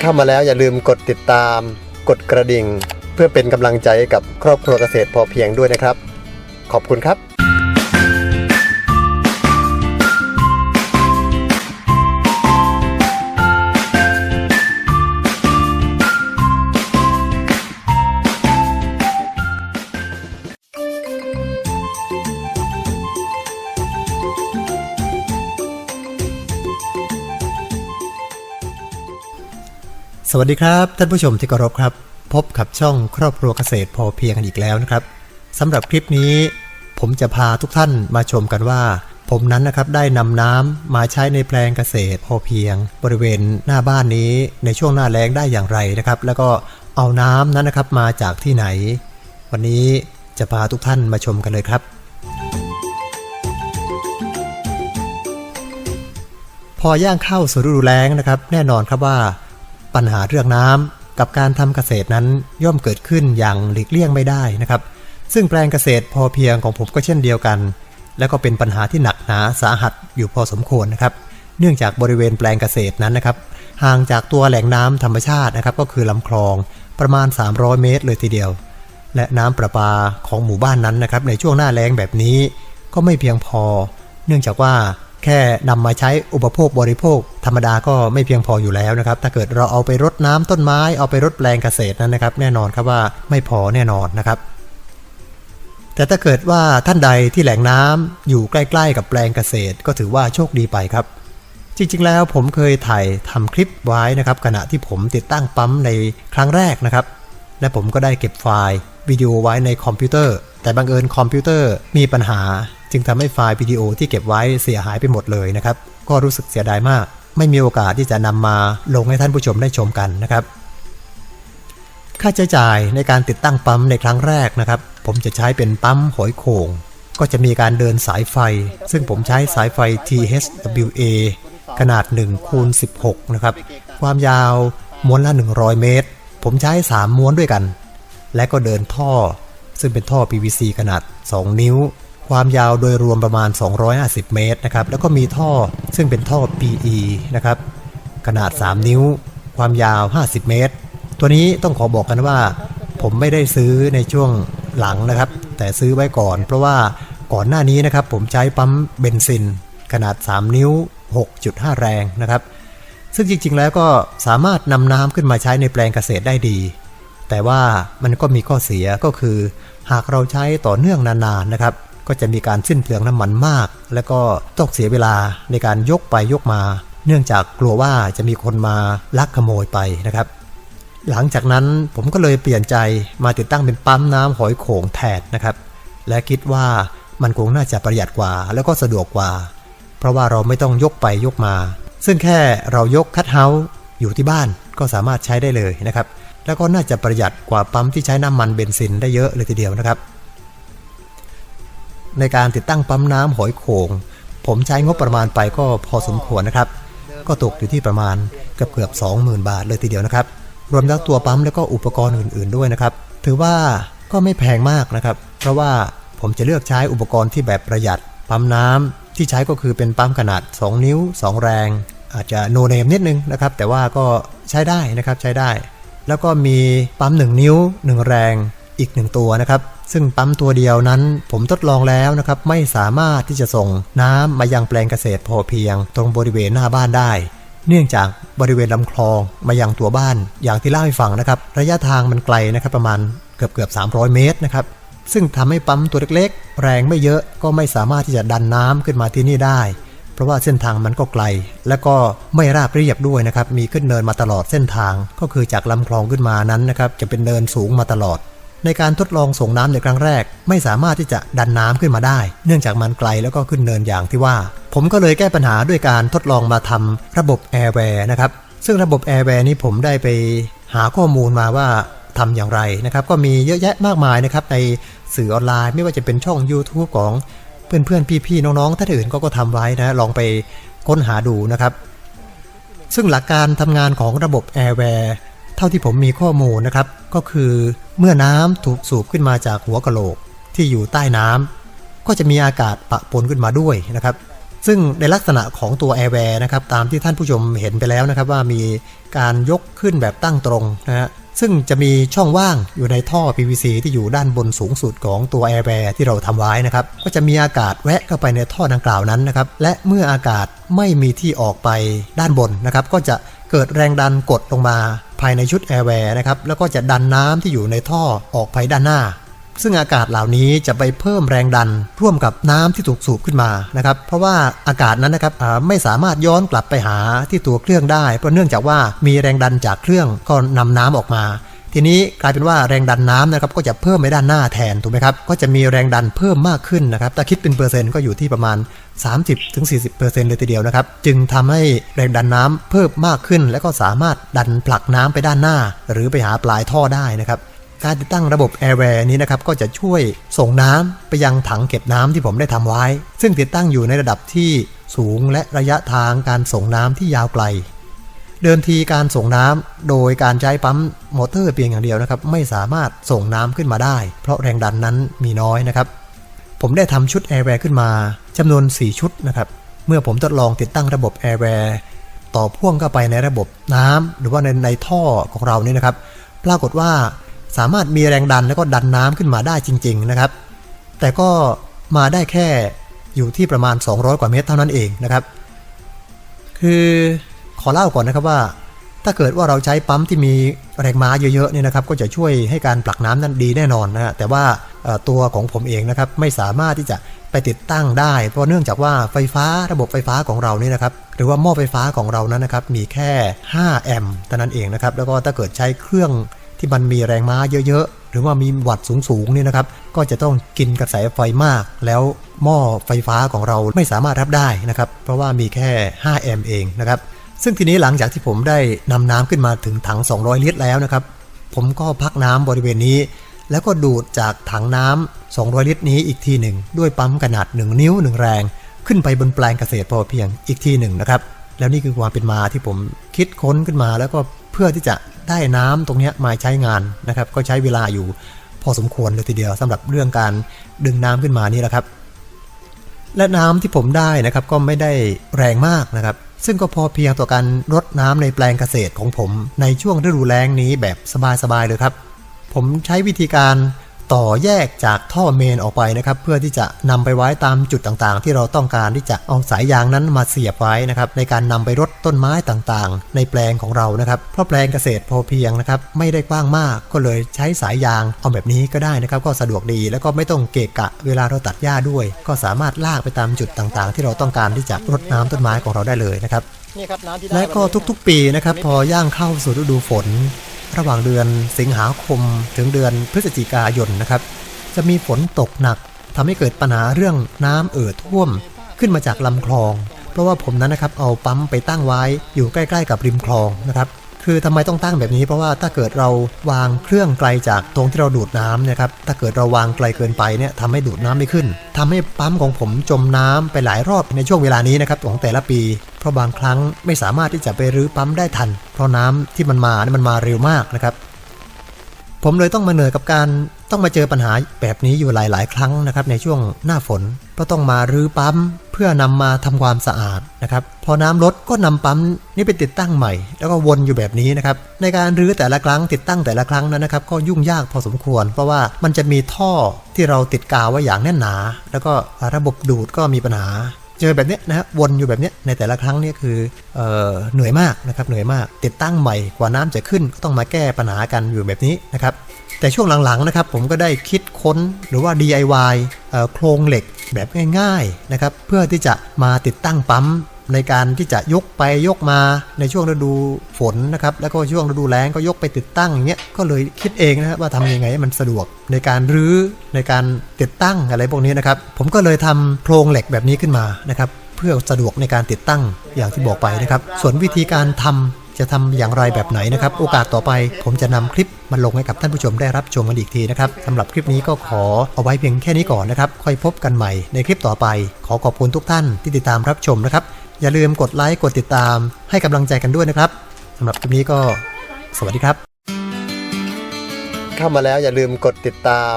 เข้ามาแล้วอย่าลืมกดติดตาม กดกระดิ่ง เพื่อเป็นกำลังใจกับครอบครัวเกษตรพอเพียงด้วยนะครับ ขอบคุณครับ สวัสดีครับ ท่านผู้ชมที่เคารพครับ พบกับช่องครอบครัวเกษตรพอเพียงกันอีกแล้วนะครับสำหรับคลิปนี้ ผมจะพาทุกท่านมาชมกันว่า ผมนั้นนะครับได้นำน้ำมาใช้ในแปลงเกษตรพอเพียง บริเวณหน้าบ้านนี้ในช่วงหน้าแล้งได้อย่างไรนะครับ แล้วก็เอาน้ำนั้นนะครับมาจากที่ไหน วันนี้จะพาทุกท่านมาชมกันเลยครับพอย่างเข้าสู่ฤดูแล้งนะครับ แน่นอนครับว่า ปัญหาเรื่องน้ำกับการทำเกษตรนั้นย่อมเกิดขึ้นอย่างหลีกเลี่ยงไม่ได้นะครับ ซึ่งแปลงเกษตรพอเพียงของผมก็เช่นเดียวกัน และก็เป็นปัญหาที่หนักหนาสาหัสอยู่พอสมควรนะครับ เนื่องจากบริเวณแปลงเกษตรนั้นนะครับ ห่างจากตัวแหล่งน้ำธรรมชาตินะครับ ก็คือลำคลองประมาณ 300 เมตรเลยทีเดียว และน้ำประปาของหมู่บ้านนั้นนะครับ ในช่วงหน้าแล้งแบบนี้ก็ไม่เพียงพอ เนื่องจากว่า แค่นำมาใช้อุปโภคบริโภค ธรรมดาก็ไม่เพียงพออยู่แล้วนะครับ ถ้าเกิดเราเอาไปรดน้ำต้นไม้ เอาไปรดแปลงเกษตรนั้นนะครับ แน่นอนครับว่าไม่พอแน่นอนนะครับ แต่ถ้าเกิดว่าท่านใดที่แหล่งน้ำอยู่ใกล้ ๆ กับแปลงเกษตร ก็ถือว่าโชคดีไปครับ จริงๆแล้วผมเคยถ่ายทำคลิปไว้นะครับ ขณะที่ผมติดตั้งปั๊มในครั้งแรกนะครับ และผมก็ได้เก็บไฟล์วิดีโอไว้ในคอมพิวเตอร์ แต่บังเอิญคอมพิวเตอร์มีปัญหา จึงทำให้ไฟล์วิดีโอที่เก็บไว้เสียหายไปหมดเลยนะครับ ก็รู้สึกเสียดายมาก ไม่มีโอกาสที่จะนำมาลงให้ท่านผู้ชมได้ชมกันนะครับ ค่าใช้จ่ายในการติดตั้งปั๊มในครั้งแรกนะครับ ผมจะใช้เป็นปั๊มหอยโข่งก็จะมีการเดินสายไฟ ซึ่งผมใช้สายไฟ THWA ขนาด1คูณ16 นะครับ ความยาวม้วนละ 100 เมตร ผมใช้ 3 ม้วนด้วยกัน และก็เดินท่อ ซึ่งเป็นท่อ PVC ขนาด 2 นิ้ว ความยาวโดยรวมประมาณ 250 เมตรนะครับ แล้วก็มีท่อซึ่งเป็นท่อ PE นะครับ ขนาด 3 นิ้ว ความยาว 50 เมตร ตัวนี้ต้องขอบอกกันว่า ผมไม่ได้ซื้อในช่วงหลังนะครับ แต่ซื้อไว้ก่อน เพราะว่าก่อนหน้านี้นะครับ ผมใช้ปั๊มเบนซิน ขนาด 3 นิ้ว 6.5 แรงนะครับ ซึ่งจริงๆ แล้วก็สามารถนำน้ำขึ้นมาใช้ในแปลงเกษตรได้ดี แต่ว่ามันก็มีข้อเสียก็คือ หากเราใช้ต่อเนื่องนานๆนะครับ ก็จะมีการสิ้นเปลืองน้ำมันมาก และก็ต้องเสียเวลาในการยกไปยกมา เนื่องจากกลัวว่าจะมีคนมาลักขโมยไปนะครับ หลังจากนั้นผมก็เลยเปลี่ยนใจมาติดตั้งเป็นปั๊มน้ำหอยโข่งแทนนะครับ และคิดว่ามันคงน่าจะประหยัดกว่า แล้วก็สะดวกกว่า เพราะว่าเราไม่ต้องยกไปยกมา ซึ่งแค่เรายกคัทเฮาส์อยู่ที่บ้านก็สามารถใช้ได้เลยนะครับ แล้วก็น่าจะประหยัดกว่าปั๊มที่ใช้น้ำมันเบนซินได้เยอะเลยทีเดียวนะครับ ในการติดตั้งปั๊มน้ำหอยโขง ผมใช้งบประมาณไปก็พอสมควรนะครับ ก็ตกอยู่ที่ประมาณเกือบเกือบ20,000 บาทเลยทีเดียวนะครับ รวมทั้งตัวปั๊มแล้วก็อุปกรณ์อื่น ๆด้วยนะครับ ถือว่าก็ไม่แพงมากนะครับ เพราะว่าผมจะเลือกใช้อุปกรณ์ที่แบบประหยัด ปั๊มน้ำที่ใช้ก็คือเป็นปั๊มขนาด 2 นิ้ว 2 แรง อาจจะโนเนมนิดนึงนะครับ แต่ว่าก็ใช้ได้นะครับใช้ได้ แล้วก็มีปั๊ม 1 นิ้ว 1 แรงอีก 1 ตัวนะครับ ซึ่งปั๊มตัวเดียวนั้นผมทดลองแล้วนะครับไม่สามารถที่จะส่งน้ำมายังแปลงเกษตรพอเพียง ตรงบริเวณหน้าบ้านได้ เนื่องจากบริเวณลำคลองมายังตัวบ้าน อย่างที่เล่าให้ฟังนะครับ ระยะทางมันไกลนะครับประมาณเกือบเกือบ300 เมตรนะครับซึ่งทำให้ปั๊มตัวเล็กๆ แรงไม่เยอะก็ไม่สามารถที่จะดันน้ำขึ้นมาที่นี่ได้ เพราะว่าเส้นทางมันก็ไกล และก็ไม่ราบเรียบด้วยนะครับ มีขึ้นเนินมาตลอดเส้นทาง ก็คือจากลำคลองขึ้นมานั้นนะครับ จะเป็นเนินสูงมาตลอด ในการทดลองส่งน้ำในครั้งแรก ไม่สามารถที่จะดันน้ำขึ้นมาได้ เนื่องจากมันไกลแล้วก็ขึ้นเนินอย่างที่ว่า ผมก็เลยแก้ปัญหาด้วยการทดลองมาทำระบบแอร์แวร์นะครับ ซึ่งระบบแอร์แวร์นี้ผมได้ไปหาข้อมูลมาว่าทำอย่างไรนะครับ ก็มีเยอะแยะมากมายนะครับในสื่อออนไลน์ ไม่ว่าจะเป็นช่อง YouTube ของเพื่อนๆ พี่ๆ น้องๆท่านอื่นก็ก็ทำไว้นะลองไปค้นหาดูนะครับ ซึ่งหลักการทำงานของระบบแอร์แวร์เท่าที่ผมมีข้อมูลนะครับ ก็คือเมื่อน้ำถูกสูบขึ้นมาจากหัวกะโหลกที่อยู่ใต้น้ำก็จะมีอากาศปะปนขึ้นมาด้วยนะครับ ซึ่งในลักษณะของตัวแอร์แวร์นะครับตามที่ท่านผู้ชมเห็นไปแล้วนะครับ ว่ามีการยกขึ้นแบบตั้งตรงนะฮะซึ่งจะมีช่องว่างอยู่ในท่อ PVC ที่อยู่ด้านบนสูงสุดของตัวแอร์แวร์ที่เราทำไว้นะครับ ก็จะมีอากาศแวะเข้าไปในท่อดังกล่าวนั้นนะครับ และเมื่ออากาศไม่มีที่ออกไปด้านบนนะครับ ก็จะ เกิดแรงดันกดลงมาภายในชุดแอร์แวร์นะครับแล้วก็จะดันน้ำที่อยู่ในท่อออกไปด้านหน้า ซึ่งอากาศเหล่านี้จะไปเพิ่มแรงดันร่วมกับน้ำที่ถูกสูบขึ้นมานะครับเพราะว่าอากาศนั้นนะครับไม่สามารถย้อนกลับไปหาที่ตัวเครื่องได้ เพราะเนื่องจากว่ามีแรงดันจากเครื่องก็นำน้ำออกมา ทีนี้กลายเป็นว่าแรงดันน้ำนะครับก็จะเพิ่มไปด้านหน้าแทนถูกไหมครับก็จะมีแรงดันเพิ่มมากขึ้นนะครับถ้าคิดเป็นเปอร์เซ็นต์ก็อยู่ที่ประมาณ 30-40%เลยทีเดียวนะครับจึงทำให้แรงดันน้ำเพิ่มมากขึ้น และก็สามารถดันผลักน้ำไปด้านหน้า หรือไปหาปลายท่อได้นะครับการติดตั้งระบบ Airware นี้นะครับก็จะช่วยส่งน้ำไปยังถังเก็บน้ำที่ผมได้ทำไว้ ซึ่งติดตั้งอยู่ในระดับที่สูงและระยะทางการส่งน้ำที่ยาวไกล เดิมทีการส่งน้ำโดยการใช้ปั๊มมอเตอร์เพียงอย่างเดียวนะครับ ไม่สามารถส่งน้ำขึ้นมาได้ เพราะแรงดันนั้นมีน้อยนะครับ ผมได้ทำชุด Airware ขึ้นมาจำนวน 4 ชุดนะครับ เมื่อผมทดลองติดตั้งระบบ Airware ต่อพ่วงเข้าไปในระบบน้ำหรือว่าในในท่อของเรานี่นะครับ ปรากฏว่าสามารถมีแรงดันแล้วก็ดันน้ำขึ้นมาได้จริง ๆนะครับ แต่ก็มาได้แค่อยู่ที่ประมาณ 200 กว่าเมตรเท่านั้นเองนะครับ คือ ขอเล่าก่อนนะครับว่า ถ้าเกิดว่าเราใช้ปั๊มที่มีแรงม้าเยอะๆเนี่ยนะครับ ก็จะช่วยให้การผลักน้ำนั้นดีแน่นอนนะฮะแต่ว่าตัวของผมเองนะครับไม่สามารถที่จะไปติดตั้งได้ เพราะเนื่องจากว่าไฟฟ้าระบบไฟฟ้าของเรานี่นะครับหรือว่าหม้อไฟฟ้าของเรานั้นนะครับมีแค่ 5 แอมป์เท่านั้นเองนะครับแล้วก็ถ้าเกิดใช้เครื่องที่มันมีแรงม้าเยอะๆ หรือว่ามีวัตต์สูงๆนี่นะครับ ก็จะต้องกินกระแสไฟมาก แล้วหม้อไฟฟ้าของเราไม่สามารถรับได้นะครับ เพราะว่ามีแค่ 5 แอมป์เองนะครับ ซึ่งทีนี้หลังจากที่ผมได้นำน้ำขึ้นมาถึงถัง 200 ลิตรแล้วนะครับ ผมก็พักน้ำบริเวณนี้ แล้วก็ดูดจากถังน้ำ 200 ลิตรนี้อีกทีหนึ่ง ด้วยปั๊มขนาด 1 นิ้ว 1 แรง ขึ้นไปบนแปลงเกษตรพอเพียงอีกทีหนึ่งนะครับ แล้วนี่คือความเป็นมาที่ผมคิดค้นขึ้นมาแล้วก็เพื่อที่จะได้น้ำตรงนี้มาใช้งานนะครับ ก็ใช้เวลาอยู่พอสมควรเลยทีเดียวสำหรับเรื่องการดึงน้ำขึ้นมานี่แหละครับ และน้ำที่ผมได้นะครับก็ไม่ได้แรงมากนะครับ ซึ่งก็พอเพียงต่อการรดน้ำในแปลงเกษตรของผมในช่วงฤดูแล้งนี้แบบสบายๆเลยครับ ผมใช้วิธีการ ต่อแยกจากท่อเมนออกไปนะครับ เพื่อที่จะนำไปไว้ตามจุดต่างๆ ที่เราต้องการที่จะเอาสายยางนั้นมาเสียบไว้นะครับในการนำไปรดต้นไม้ต่างๆ ในแปลงของเรานะครับเพราะแปลงเกษตรพอเพียงนะครับไม่ได้กว้างมากก็เลยใช้สายยางเอาแบบนี้ก็ได้นะครับ ก็สะดวกดีแล้วก็ไม่ต้องเกะกะ เวลาเราตัดหญ้าด้วย ก็สามารถลากไปตามจุดต่างๆ ที่เราต้องการที่จะรดน้ำต้นไม้ของเราได้เลยนะครับนี่ครับน้ำที่ได้และก็ทุกๆ ปีนะครับ พอย่างเข้าสู่ฤดูฝน ระหว่างเดือนสิงหาคมถึงเดือนพฤศจิกายนนะครับ จะมีฝนตกหนักทำให้เกิดปัญหาเรื่องน้ำเอ่อท่วมขึ้นมาจากลำคลอง เพราะว่าผมนั้นนะครับเอาปั๊มไปตั้งไว้อยู่ใกล้ ๆ กับริมคลองนะครับ คือทำไมต้องตั้งแบบนี้เพราะว่าถ้าเกิดเราวางเครื่องไกลจากตรงที่เราดูดน้ำนะครับถ้าเกิดเราวางไกลเกินไปเนี่ยทำให้ดูดน้ำไม่ขึ้นทำให้ปั๊มของผมจมน้ำไปหลายรอบในช่วงเวลานี้นะครับของแต่ละปี เพราะบางครั้งไม่สามารถที่จะไปรื้อปั๊มได้ทัน เพราะน้ำที่มันมาเนี่ยมันมาเร็วมากนะครับ ผมเลยต้องมาเหนื่อยกับการ ต้องมาเจอปัญหาแบบนี้อยู่หลาย ๆ ครั้งนะครับในช่วงหน้าฝน เพราะต้องมารื้อปั๊มเพื่อนำมาทำความสะอาดนะครับ พอน้ำลดก็นำปั๊มนี้ไปติดตั้งใหม่ แล้วก็วนอยู่แบบนี้นะครับ ในการรื้อแต่ละครั้งติดตั้งแต่ละครั้งนั้นนะครับ ก็ยุ่งยากพอสมควร เพราะว่ามันจะมีท่อที่เราติดกาวไว้อย่างแน่นหนา แล้วก็ระบบดูดก็มีปัญหาเจอแบบนี้นะฮะวนอยู่แบบนี้ในแต่ละครั้งนี่คือเออเหนื่อยมากนะครับเหนื่อยมาก ติดตั้งใหม่กว่าน้ำจะขึ้นก็ต้องมาแก้ปัญหากันอยู่แบบนี้นะครับ แต่ช่วงหลังๆนะครับผมก็ได้คิดค้นหรือว่า DIY โครงเหล็กแบบง่ายๆนะครับเพื่อที่จะมาติดตั้งปั๊มในการที่จะยกไปยกมาในช่วงฤดูฝนนะครับแล้วก็ช่วงฤดูแล้งก็ยกไปติดตั้งอย่างเงี้ยก็เลยคิดเองนะครับว่าทำยังไงให้มันสะดวกในการรื้อในการติดตั้งอะไรพวกนี้นะครับผมก็เลยทำโครงเหล็กแบบนี้ขึ้นมานะครับเพื่อสะดวกในการติดตั้งอย่างที่บอกไปนะครับ ส่วนวิธีการทำ จะทำอย่างไรแบบไหนนะครับ โอกาสต่อไปผมจะนำคลิปมาลงให้กับท่านผู้ชมได้รับชมกันอีกทีนะครับสำหรับคลิปนี้ก็ขอเอาไว้เพียงแค่นี้ก่อนนะครับค่อยพบกันใหม่ในคลิปต่อไป ขอขอบคุณทุกท่านที่ติดตามรับชมนะครับ อย่าลืมกดไลค์กดติดตาม ให้กำลังใจกันด้วยนะครับสำหรับคลิปนี้ก็สวัสดีครับ เข้ามาแล้วอย่าลืมกดติดตาม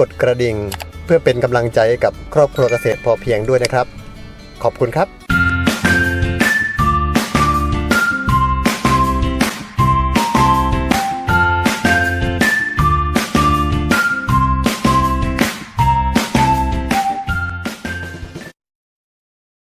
กดกระดิ่ง เพื่อเป็นกำลังใจกับครอบครัวเกษตรพอเพียงด้วยนะครับ ขอบคุณครับ